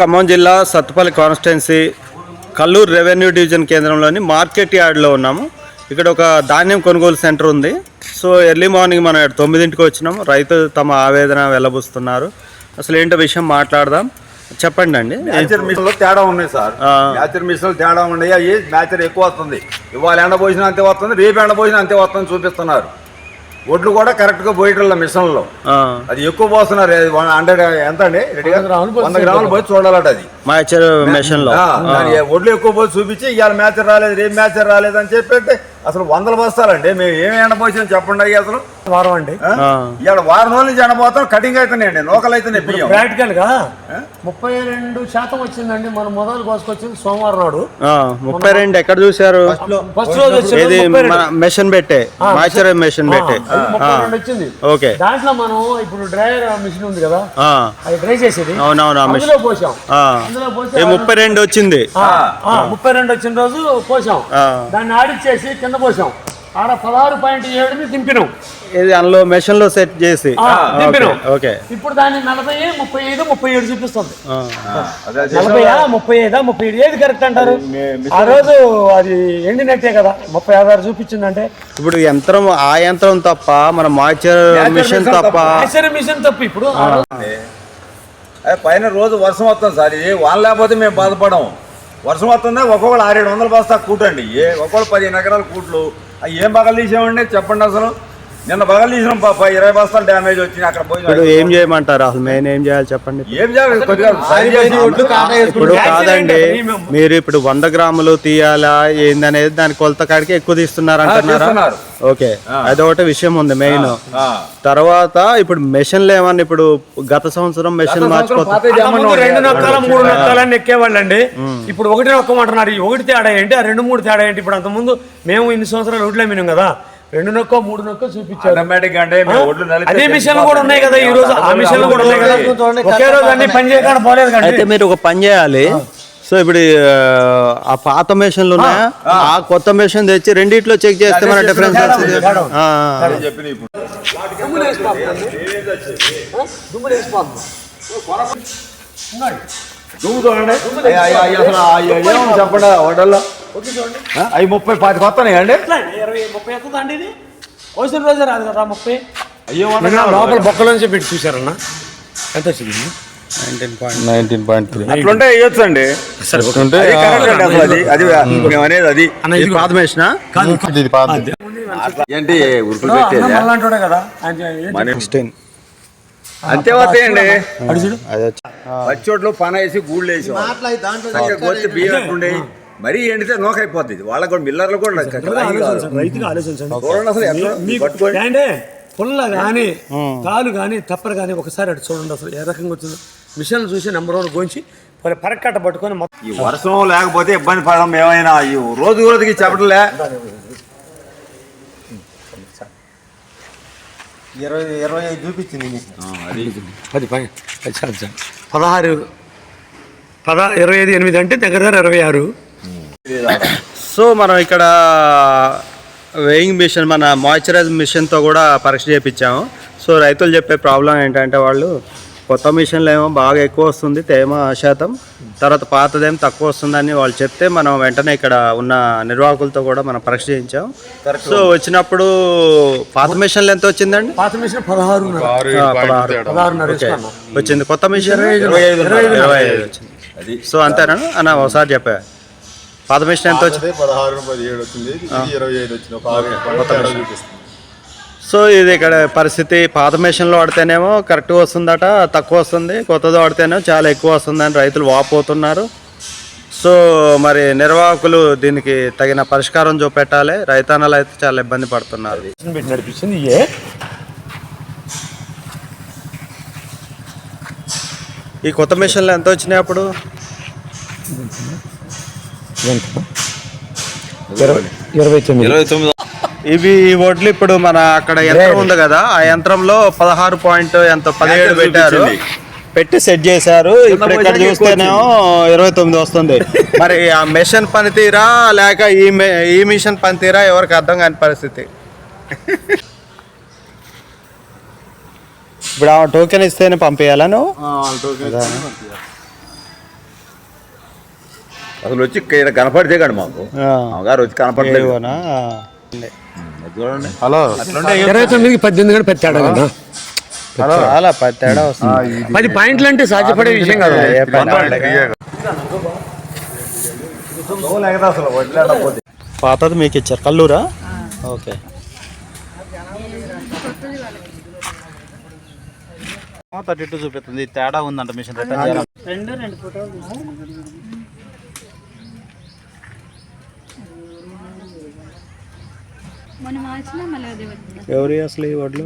ఖమ్మం జిల్లా Sathupalli constituency Kalluru revenue division కేంద్రంలోని market యార్డ్లో ఉన్నాము. ఇక్కడ ఒక ధాన్యం కొనుగోలు సెంటర్ ఉంది. సో ఎర్లీ మార్నింగ్ మనం ఇక్కడ తొమ్మిదింటికి వచ్చినాము. రైతులు తమ ఆవేదన వెళ్ళబుస్తున్నారు అసలు ఏంటో విషయం మాట్లాడదాం. చెప్పండి అండి. మ్యాచర్ మిషన్లో తేడా ఉన్నాయి సార్. మ్యాచర్ మిషన్లో తేడా ఉన్నాయి. అవి మ్యాచర్ ఎక్కువ వస్తుంది. ఇవాళ ఎండ పోసిన అంతే వస్తుంది రేపు ఎండ పోసిన అంతే వస్తుంది చూపిస్తున్నారు. ఒడ్లు కూడా కరెక్ట్గా పోయటం మిషన్లో ఆ, అది ఎక్కువ పోస్తున్నారు హండ్రెడ్ ఎంత అండి రెడీగా? వంద గ్రాములు పోయి చూడాలట అది. మెషిన్లో. ఒడ్లు ఎక్కువ పోయి చూపించి ఇవాళ మ్యాచర్ రాలేదు రేపు మ్యాచర్ రాలేదు అని చెప్పి అసలు వందలు బస్తాలండి. మేము ఏమి ఎండపోసాం చెప్పండి అయ్యి అసలు. వారం అండి. ఇవాళ వారం రోజుల నుంచి ఎండపోతాం కటింగ్ అవుతున్నాయండి నూకలు అయితేనే బియ్యం ప్రాక్టికల్గా ముప్పై రెండు శాతం వచ్చిందండి మనం మొదలు కోసుకొచ్చింది సోమవారం నాడు. ఆ, ముప్పై రెండు ఎక్కడ చూశారు? ఫస్ట్ రోజు వచ్చింది ఇది మెషిన్ పెట్టే మాయిశ్చర్ మెషిన్ పెట్టే. వచ్చింది. ఓకే. దాంట్లో మనం ఇప్పుడు డ్రైయర్ మిషన్ ఉంది కదా ఆ, అది డ్రై చేసేది. అవునవును ఆ మెషిన్. అందులో పోసాం. ఆ. అందులో పోసి ఏ ముప్పై రెండు వచ్చింది. ఆ, ఆ, ముప్పై రెండు వచ్చిన రోజు పోసాం. ఆ. దాన్ని ఆడిచ్చేసి కింద పోసాం ఆడ పదహారు పాయింట్ ఏడుని దింపినాం ఇది అందులో మెషిన్లో సెట్ చేసి. దింపినాం ఓకే ఇప్పుడు దాన్ని నలభై ముప్పై ఐదు ముప్పై ఏడు చూపిస్తుంది. ఆ. అదే నలభై ముప్పై ఐదా ముప్పై ఏడు ఏది కరెక్ట్ అంటారు? ఆ రోజు అది ఎండినట్టే కదా ముప్పై ఆధారు చూపించిందంటే. ఇప్పుడు యంత్రం ఆ యంత్రం తప్ప మన మాయిశ్చర్ మిషన్ తప్ప. మిషన్ తప్పు ఇప్పుడు. అదే. పైన రోజు వర్షం వస్తుంది సార్. ఇది వాన లేకపోతే మేము బాధపడము. వర్షం వస్తుందా? ఒక్కొక్కరు ఆరేడు వందల బస్తా కూటండి. ఏ ఒక్కొక్కరు పదిహేను ఎకరాల కూట్లు. అవి ఏం పగలు తీసామండి చెప్పండి అసలు. నిన్న బగలు తీసినాం పాప ఇరవై బస్తాలు డ్యామేజ్ వచ్చింది అక్కడ ఇప్పుడు పోయి. ఏం చేయమంటారు? అసలు మెయిన్ ఏం చేయాలి చెప్పండి? ఏం చేయాలి? కొద్దిగా సరి చేసి ఇప్పుడు యాక్సిడెంట్ కాదండి మీరు ఇప్పుడు వంద గ్రాములు తీయాలా? ఏందనేది దాని కొలత కాడికి ఎక్కువ తీస్తున్నారు అంటున్నారా. ఓకే. అదొకటి విషయం ఉంది మెయిన్. ఆ. తర్వాత ఇప్పుడు మెషిన్లు ఏమన్నా ఇప్పుడు గత సంవత్సరం మెషిన్ తెమ్మన్నాం. రెండు నొక్కాల మూడు నొక్కాలని ఎక్కేవాళ్ళండి. ఇప్పుడు ఒకటి నొక్కమంటున్నారు. ఈ ఒకటి తేడా ఏంటి? ఆ రెండు మూడు తేడా ఏంటి? ఇప్పుడు అంతకుముందు మేము ఇన్ని సంవత్సరాలు ఒడ్లు అమ్మినాం కదా. రెండు నొక్కో మూడు నొక్కో చూపించారు. ఆటోమేటిక్ అంటే మేము ఒడ్లు నలిపి అదే మిషన్లు కూడా ఉన్నాయి కదా ఈ రోజు. ఆ మిషన్లు కూడా ఉన్నాయి కదా. ఒకే రోజు అన్ని పని చేయకుండా పోలేదు అయితే మీరు ఒక పని చేయాలి. సో ఇప్పుడు ఆ, పాత మెషిన్లు ఉన్నాయా? ఆ కొత్త మెషిన్ తెచ్చి రెండిట్లో చెక్ చేస్తే మన డిఫరెన్స్ వస్తుంది. చెప్పండి. వడల్లో అవి ముప్పై పాతికి వస్తున్నాయి అండి. ఇరవై ముప్పై ఎక్కువ అండి ఇది? వచ్చిన రోజే రాదు కదా ముప్పై? అయ్యో లోపల బొక్కల నుంచి పెట్టి చూసారన్న ఎంత వచ్చింది? 19.3. అట్లుంటే వేయొచ్చు అండి. ఉంటే, అది ఇది పాత ఏంటి ఉరుకులు పెట్టేది? కదా. సిక్స్టీన్ అంతే వస్తాయండి. పచ్చోట్లు పన వేసి గూళ్ళు వేసి బియ్యం ఉండే మరీ ఎండితే నోక అయిపోతుంది వాళ్ళకి కూడా మిల్లర్లు కూడా రైతుగా ఆలోచించండి పుల్ల కానీ కాలు కానీ తప్పరు కానీ ఒకసారి అటు చూడండి అసలు ఏ రకంగా వచ్చిందో. మిషన్లు చూసి నెంబర్ వన్ గోంచి మరి పరక్కట్ట పట్టుకొని మొత్తం ఈ వర్షం లేకపోతే ఇబ్బంది పడడం ఏమైనా? ఈ రోజు రోజుకి చెప్పట్లే. ఇరవై ఇరవై ఐదు చూపించింది పది పది పదహారు పద ఇరవై ఐదు ఎనిమిది అంటే దగ్గర దగ్గర ఇరవై ఆరు. సో మనం ఇక్కడ వేయింగ్ మిషన్ మన మాయిశ్చరైజ్ మిషన్తో కూడా పరీక్ష చేయించాము సో రైతులు చెప్పే ప్రాబ్లం ఏంటంటే వాళ్ళు కొత్త మిషన్లు ఏమో బాగా ఎక్కువ వస్తుంది తేమ శాతం తర్వాత పాతదేమో తక్కువ వస్తుందని వాళ్ళు చెప్తే మనం వెంటనే ఇక్కడ ఉన్న నిర్వాహకులతో కూడా మనం పరీక్ష చేయించాం సో వచ్చినప్పుడు పాత మిషన్లు ఎంత వచ్చిందండి? పాత మిషన్ పదహారు వచ్చింది కొత్త మిషన్ ఇరవై ఐదు ఇరవై ఐదు వచ్చింది. సో అంతేనా? అన్న ఒకసారి చెప్పా. పాత మిషన్ ఎంత వచ్చింది పదహారు పదిహేడు వచ్చింది ఇది ఇరవై ఐదు వచ్చింది ఒక ఆరు కొత్త చూపిస్తుంది. సో ఇది ఇక్కడ పరిస్థితి పాత మెషిన్లో వాడితేనేమో కరెక్ట్గా వస్తుందట తక్కువ వస్తుంది కొత్తది వాడితేనేమో చాలా ఎక్కువ వస్తుందని రైతులు వాపోతున్నారు సో మరి నిర్వాహకులు దీనికి తగిన పరిష్కారం చూపెట్టాలి రైతన్నలు అయితే చాలా ఇబ్బంది పడుతున్నారు. నడిపించింది ఏ? ఈ కొత్త మెషిన్లు ఎంత వచ్చినాయి అప్పుడు? ఇరవై తొమ్మిది. ఇరవై తొమ్మిది. ఇవి ఈ వడ్లు ఇప్పుడు మన అక్కడ యంత్రం ఉంది కదా ఆ యంత్రంలో పదహారు పాయింట్ ఎంత పదిహేడు పెట్టారు. పెట్టి సెట్ చేశారు. ఇప్పుడు ఇక్కడ చూస్తేనేమో ఇరవై తొమ్మిది వస్తుంది. మరి ఆ మెషిన్ పనితీరా లేక ఈ ఈ మిషన్ పనితీరా ఎవరికి అర్థం కాని పరిస్థితి. ఇప్పుడు ఆ టోకెన్ ఇస్తేనే పంపించాలా నువ్వు? అసలు వచ్చి ఇక్కడ కనపడితే కండి మాకు. అమ్మగారు వచ్చి కనపడలేదు. చూడండి. హలో. ఇరవై తొమ్మిదికి పద్దెనిమిది కూడా తేడా కదా? చాలా పది తేడా వస్తుంది పది పాయింట్లు అంటే సాధ్యపడే విషయం కదా. పాతది మీకు ఇచ్చారు. కల్లూరా? ఓకే. థర్టీ టూ చూపిస్తుంది. తేడా ఉందంట మిషన్ రిటర్న్ మొన్న మార్చిన మళ్ళీ అదే వచ్చిందా ఎవరి అసలు ఈ వడ్లు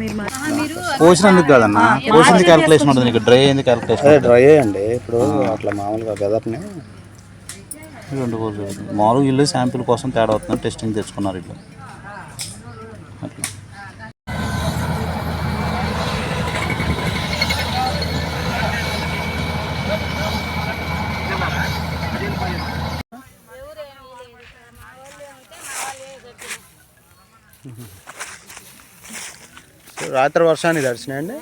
మీరు కోసినందుకు కాదన్న. కోసింది క్యాలిక్యులేషన్ ఉంటుంది నీకు డ్రై అయింది క్యాలిక్యులేషన్ అదే డ్రై అండి ఇప్పుడు అట్లా మామూలుగా గదర్ని రెండు రోజులు. మామూలుగా ఇల్లు శాంపిల్ కోసం తేడా అవుతుంది టెస్టింగ్ తెచ్చుకున్నారు ఇల్లు అట్లా. రాత్రి వర్షాన్ని దర్శనం అండి